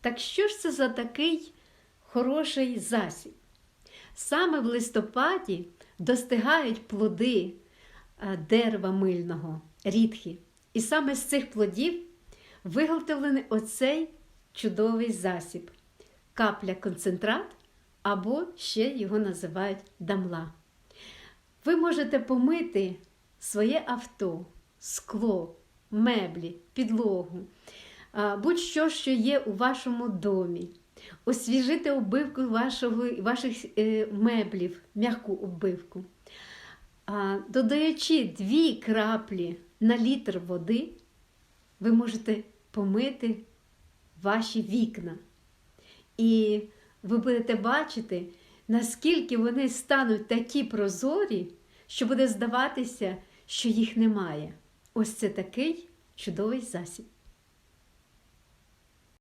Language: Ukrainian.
Так що ж це за такий хороший засіб? Саме в листопаді достигають плоди е, дерева мильного, рідкі. І саме з цих плодів виготовлений оцей чудовий засіб капля концентрат, або ще його називають дамла. Ви можете помити своє авто, скло, меблі, підлогу, будь-що, що є у вашому домі, освіжити оббивку вашого, ваших е, меблів, м'яку оббивку. Додаючи дві краплі на літр води, ви можете помити ваші вікна. І ви будете бачити, наскільки вони стануть такі прозорі, що буде здаватися, що їх немає. Ось це такий чудовий засіб.